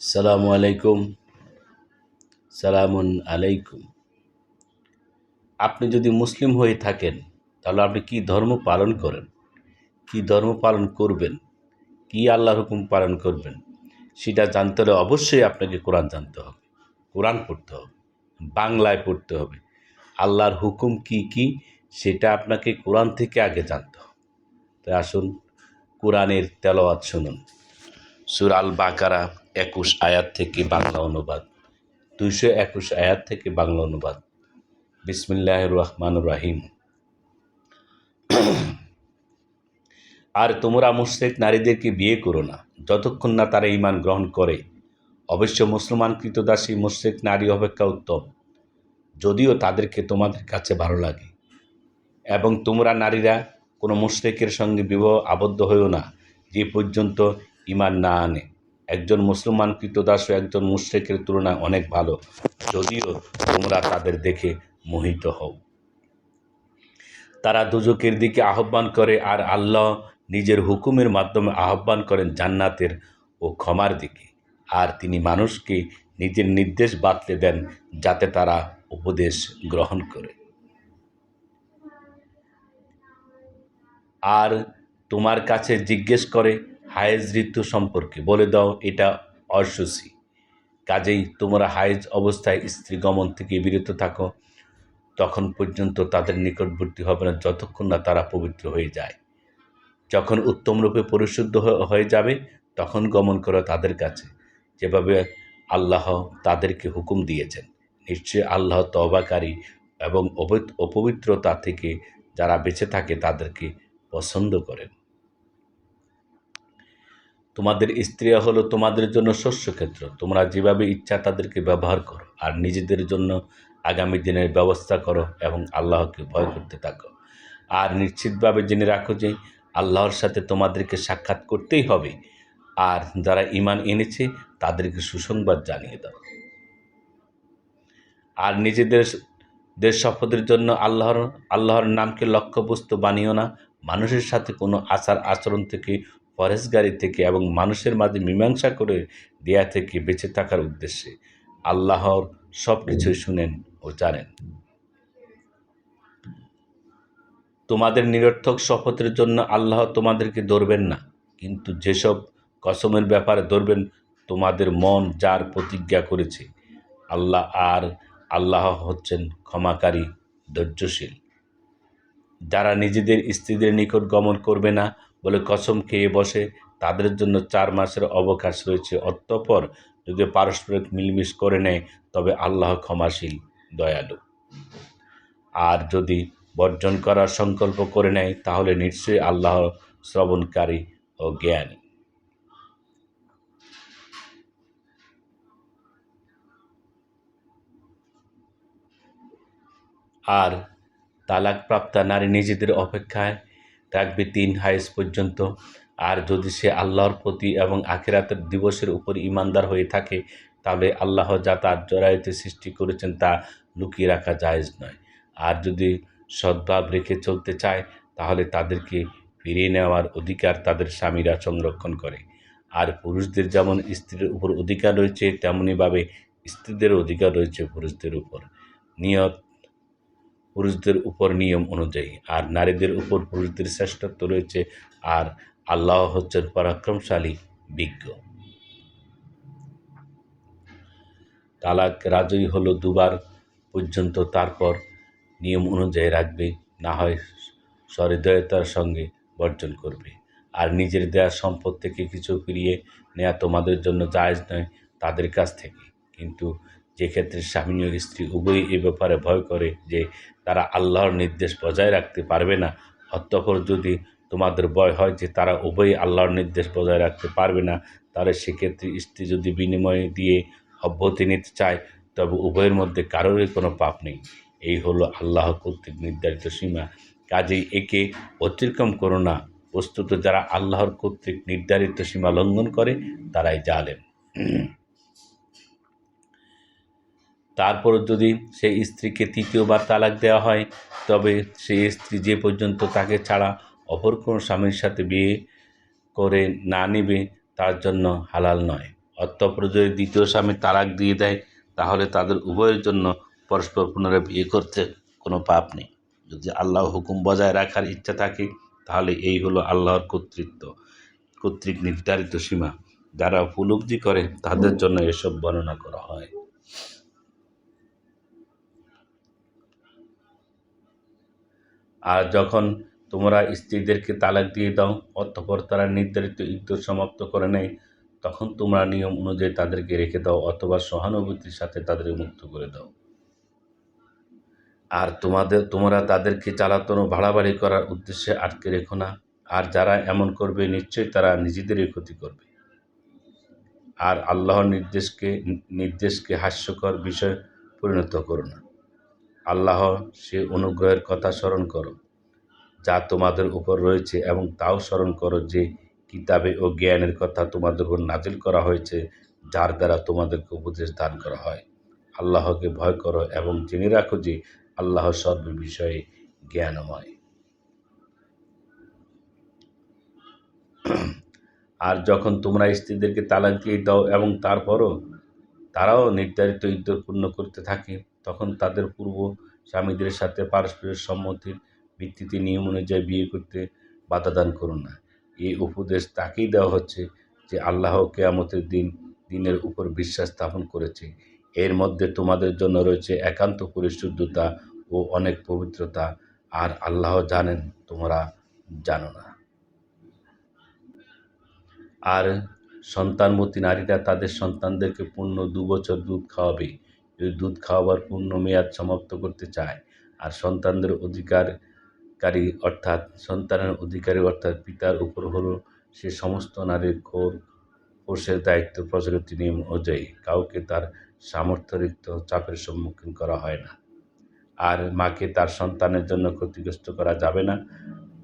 সালামু আলাইকুম সালামুন আলাইকুম। আপনি যদি মুসলিম হয়ে থাকেন, তাহলে আপনি কি ধর্ম পালন করেন? কি ধর্ম পালন করবেন? কি আল্লাহর হুকুম পালন করবেন? সেটা জানতে হলে অবশ্যই আপনাকে কোরআন জানতে হবে, কোরআন পড়তে হবে, বাংলায় পড়তে হবে। আল্লাহর হুকুম কি কি, সেটা আপনাকে কোরআন থেকে আগে জানতে হবে। তাই আসুন, কোরআনের তেলাওয়াত শুনুন। সুরাল বাকারা একুশ আয়াত থেকে বাংলা অনুবাদ। দুইশো একুশ আয়াত থেকে বাংলা অনুবাদ। বিসমিল্লাহ রহমান রাহিম। আর তোমরা মুশ্রেক নারীদেরকে বিয়ে করো না। যতক্ষণ না তারা ইমান গ্রহণ করে, অবশ্য মুসলমান কৃতদাসী মুশ্রেক নারী অপেক্ষা উত্তম। যদিও তাদেরকে তোমাদের কাছে ভালো লাগে। এবং তোমরা নারীরা কোনো মুশ্রেকের সঙ্গে বিবাহ আবদ্ধ হয়েও না, যে পর্যন্ত ইমান না আনে। একজন মুসলমান কৃতদাস ও একজন মুশ্রেকের তুলনায় অনেক ভালো। যদিও তোমরা তাদের দেখে মোহিত হও। তারা দুজকের দিকে আহ্বান করে আর আল্লাহ নিজের হুকুমের মাধ্যমে আহ্বান করেন জান্নাতের ও ক্ষমার দিকে। আর তিনি মানুষকে নিজের নির্দেশ বাতলে দেন যাতে তারা উপদেশ গ্রহণ করে। আর তোমার কাছে জিজ্ঞেস করে হায়েজ ঋতু সম্পর্কে বলে দাও, এটা অসুচি কাজেই তোমরা হায়েজ অবস্থায় স্ত্রী গমন থেকে বিরত থাকো, তখন পর্যন্ত তাদের নিকটবর্তী হবে না যতক্ষণ না তারা পবিত্র হয়ে যায়। যখন উত্তম রূপে পরিশুদ্ধ হয়ে যাবে, তখন গমন করো তাদের কাছে, যেভাবে আল্লাহ তাদেরকে হুকুম দিয়েছেন। নিশ্চয়ই আল্লাহ তবাকারী এবং অপবিত্রতা থেকে যারা বেঁচে থাকে তাদেরকে পছন্দ করেন। তোমাদের স্ত্রী হলো তোমাদের জন্য শস্যক্ষেত্র। তোমরা যেভাবে ইচ্ছা তাদেরকে ব্যবহার করো, আর নিজেদের জন্য আগামী দিনের ব্যবস্থা করো এবং আল্লাহকে ভয় করতে থাকো। আর নিশ্চিতভাবে জেনে রাখো যে আল্লাহর সাথে তোমাদেরকে সাক্ষাৎ করতেই হবে, আর যারা ইমান এনেছে তাদেরকে সুসংবাদ জানিয়ে দাও। আর নিজেদের দেশ শপথের জন্য আল্লাহর আল্লাহর নামকে লক্ষ্যবস্তু বানিও না। মানুষের সাথে কোনো আচার আচরণ থেকে ফরেজগারি থেকে এবং মানুষের মাঝে মীমাংসা করে দেয়া থেকে বেঁচে থাকার উদ্দেশ্যে আল্লাহর সব কিছুই শুনেন ও জানেন। তোমাদের নিরর্থক শপথের জন্য আল্লাহ তোমাদেরকে ধরবেন না, কিন্তু যেসব কসমের ব্যাপারে ধরবেন, তোমাদের মন যার প্রতিজ্ঞা করেছে, আল্লাহ আর আল্লাহ হচ্ছেন ক্ষমাকারী, ধৈর্যশীল। যারা নিজেদের স্ত্রীদের নিকট গমন করবে না বলে কসম খেয়ে বসে। তাদের জন্য চার মাসের অবকাশ রয়েছে। অতঃপর যদি পারস্পরিক মিলমিশ করে নেয়, তবে আল্লাহ ক্ষমাশীল, দয়ালু। আর যদি বর্জন করার সংকল্প করে নেয়, তাহলে নিশ্চয়ই আল্লাহ শ্রবণকারী ও জ্ঞানী। আর তালাকপ্রাপ্তা নারী নিজেদের অপেক্ষায় রাখবে তিন হাইস পর্যন্ত। আর যদি সে আল্লাহর প্রতি এবং আখিরাতের দিবসের উপর ইমানদার হয়ে থাকে, তাহলে আল্লাহ যা তার জরায়ুতে সৃষ্টি করেছেন তা লুকিয়ে রাখা জায়েজ নয়। আর যদি সদ্ভাব রেখে চলতে চায়, তাহলে তাদেরকে ফিরিয়ে নেওয়ার অধিকার তাদের স্বামীরা সংরক্ষণ করে। আর পুরুষদের যেমন স্ত্রীর উপর অধিকার রয়েছে তেমনইভাবে স্ত্রীদের অধিকার রয়েছে পুরুষদের উপর। নিয়ত পুরুষদের উপর নিয়ম অনুযায়ী, আর নারীদের উপর পুরুষদের শ্রেষ্ঠত্ব রয়েছে, আর আল্লাহ হচ্ছেন পরাক্রমশালী, বিজ্ঞ। তালাক রাজই হলো দুবার পর্যন্ত, তারপর নিয়ম অনুযায়ী রাখবে, না হয় সহৃদয়তার সঙ্গে বর্জন করবে। আর নিজের দেওয়া সম্পদ থেকে কিছু ফিরিয়ে নেওয়া তোমাদের জন্য জায়জ নয়, তাদের কাছ থেকে। কিন্তু যে ক্ষেত্রে স্বামী ও স্ত্রী উভয়ই এ ব্যাপারে ভয় করে যে তারা আল্লাহর নির্দেশ বজায় রাখতে পারবে না। অতঃপর যদি তোমাদের ভয় হয় যে তারা উভয়ই আল্লাহর নির্দেশ বজায় রাখতে পারবে না, তাহলে সেক্ষেত্রে স্ত্রী যদি বিনিময় দিয়ে অব্যতি নিতে চায়, তবে উভয়ের মধ্যে কারোরই কোনো পাপ নেই। এই হলো আল্লাহ কর্তৃক নির্ধারিত সীমা। কাজেই একে অতিক্রম করো না। বস্তুত যারা আল্লাহর কর্তৃক নির্ধারিত সীমা লঙ্ঘন করে, তারাই জালেন তারপর যদি সেই স্ত্রীকে তৃতীয়বার তালাক দেওয়া হয়, তবে সেই স্ত্রী যে পর্যন্ত তাকে ছাড়া অপর কোনো স্বামীর সাথে বিয়ে করে না নেবে, তার জন্য হালাল নয়। অতঃপর যদি দ্বিতীয় স্বামী তালাক দিয়ে দেয়, তাহলে তাদের উভয়ের জন্য পরস্পর পুনরায় বিয়ে করতে কোনো পাপ নেই। যদি আল্লাহ হুকুম বজায় রাখার ইচ্ছা থাকে, তাহলে এই হলো আল্লাহর কর্তৃত্ব, কর্তৃক নির্ধারিত সীমা। যারা উপলব্ধি করে, তাদের জন্য এসব বর্ণনা করা হয়। আর যখন তোমরা স্ত্রীদেরকে তালাক দিয়ে দাও, অতঃপর তারা নির্ধারিত ইদ্যুৎ সমাপ্ত করে নেয়, তখন তোমরা নিয়ম অনুযায়ী তাদেরকে রেখে দাও অথবা সহানুভূতির সাথে তাদের মুক্ত করে দাও। আর তোমাদের, তোমরা তাদেরকে চালাতন ও বাড়াবাড়ি করার উদ্দেশ্যে আটকে রেখো না। আর যারা এমন করবে, নিশ্চয়ই তারা নিজেদেরই ক্ষতি করবে। আর আল্লাহর নির্দেশকে নির্দেশকে হাস্যকর বিষয় পরিণত করো না। আল্লাহ সে অনুগ্রহের কথা স্মরণ করো, যা তোমাদের উপর রয়েছে এবং তাও স্মরণ করো যে কিতাবে ও জ্ঞানের কথা তোমাদের উপর নাজিল করা হয়েছে, যার দ্বারা তোমাদেরকে উপদেশ দান করা হয়। আল্লাহকে ভয় করো এবং জেনে রাখো যে আল্লাহ সর্ব বিষয়ে জ্ঞানময়। আর যখন তোমরা স্ত্রীদেরকে তালাক দিয়ে দাও এবং তারপরও তারাও নির্ধারিত ইদ্যত পূর্ণ করতে থাকে তখন তাদের পূর্ব স্বামীদের সাথে পারস্পরিক সম্মতির ভিত্তিতে নিয়ম অনুযায়ী বিয়ে করতে বাধা দান করুন না। এই উপদেশ তাকেই দেওয়া হচ্ছে যে আল্লাহ কেয়ামতের দিন দিনের উপর বিশ্বাস স্থাপন করেছে। এর মধ্যে তোমাদের জন্য রয়েছে একান্ত পরিশুদ্ধতা ও অনেক পবিত্রতা। আর আল্লাহ জানেন, তোমরা জানো না। আর সন্তানবতী নারীরা তাদের সন্তানদেরকে পূর্ণ দু বছর দুধ খাওয়াবে। যদি দুধ খাওয়াবার পূর্ণ মেয়াদ সমাপ্ত করতে চায়, আর সন্তানদের অধিকারকারী অর্থাৎ সন্তানের অধিকারী অর্থাৎ পিতার উপর হলো সে সমস্ত নারীর খোর কোর্সের দায়িত্ব প্রচলিত নিয়ম অনুযায়ী, কাউকে তার সামর্থ্যরিক্ত চাপের সম্মুখীন করা হয় না। আর মাকে তার সন্তানের জন্য ক্ষতিগ্রস্ত করা যাবে না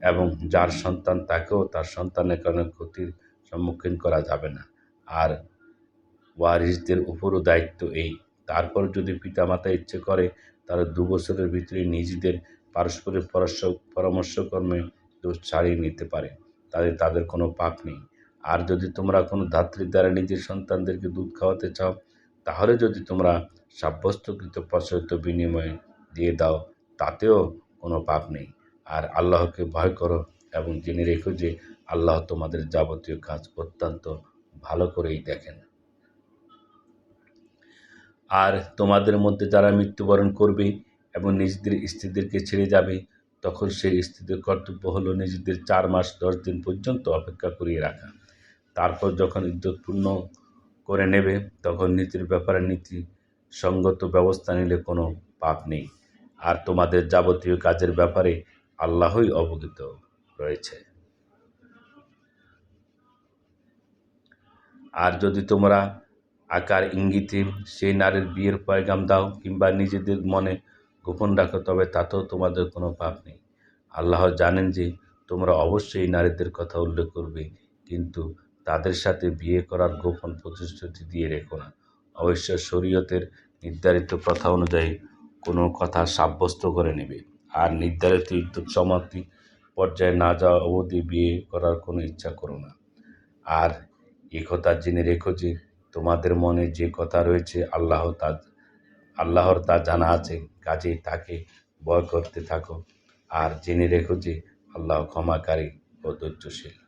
এবং যার সন্তান তাকেও তার সন্তানের কারণে ক্ষতির সম্মুখীন করা যাবে না। আর ওয়ারিসদের উপরও দায়িত্ব এই। তারপর যদি পিতামাতা ইচ্ছে করে তারা দু বছরের ভিতরে নিজেদের পারস্পরিক পরামর্শকর্মে দোষ ছাড়িয়ে নিতে পারে। তাদের তাদের কোনো পাপ নেই। আর যদি তোমরা কোনো ধাত্রীর দ্বারা নিজের সন্তানদেরকে দুধ খাওয়াতে চাও, তাহলে যদি তোমরা সাব্যস্তকৃত প্রচলিত বিনিময়ে দিয়ে দাও, তাতেও কোনো পাপ নেই। আর আল্লাহকে ভয় করো এবং জেনে রেখো যে আল্লাহ তোমাদের যাবতীয় কাজ অত্যন্ত ভালো করেই দেখেন। আর তোমাদের মধ্যে যারা মৃত্যুবরণ করবে এবং নিজেদের স্ত্রীদেরকে ছেড়ে যাবে, তখন সেই স্ত্রীদের কর্তব্য হলো নিজেদের চার মাস দশ দিন পর্যন্ত অপেক্ষা করিয়ে রাখা। তারপর যখন ইদ্যুৎ পূর্ণ করে নেবে, তখন নীতির ব্যাপারে নীতি সঙ্গত ব্যবস্থা নিলে কোনো পাপ নেই। আর তোমাদের যাবতীয় কাজের ব্যাপারে আল্লাহই অবগত রয়েছে। আর যদি তোমরা আকার ইঙ্গিতে সেই নারীর বিয়ের পয়গাম দাও কিংবা নিজেদের মনে গোপন রাখো, তবে তাতেও তোমাদের কোনো পাপ নেই। আল্লাহ জানেন যে তোমরা অবশ্যই নারীদের কথা উল্লেখ করবে, কিন্তু তাদের সাথে বিয়ে করার গোপন প্রতিশ্রুতি দিয়ে রেখো না। অবশ্য শরীয়তের নির্ধারিত প্রথা অনুযায়ী কোনো কথা সাব্যস্ত করে নেবে, আর নির্ধারিত ইদ্যুৎ সমাপ্তি পর্যায়ে না যাওয়া অবধি বিয়ে করার কোনো ইচ্ছা করো না। আর এ কথা জেনে রেখো যে তোমাদের মনে যে কথা রয়েছে, আল্লাহ তা, আল্লাহর তা জানা আছে, কাজেই তাকে ভয় করতে থাকো। আর জেনে রেখো যে আল্লাহ ক্ষমাকারী ও ধৈর্যশীল।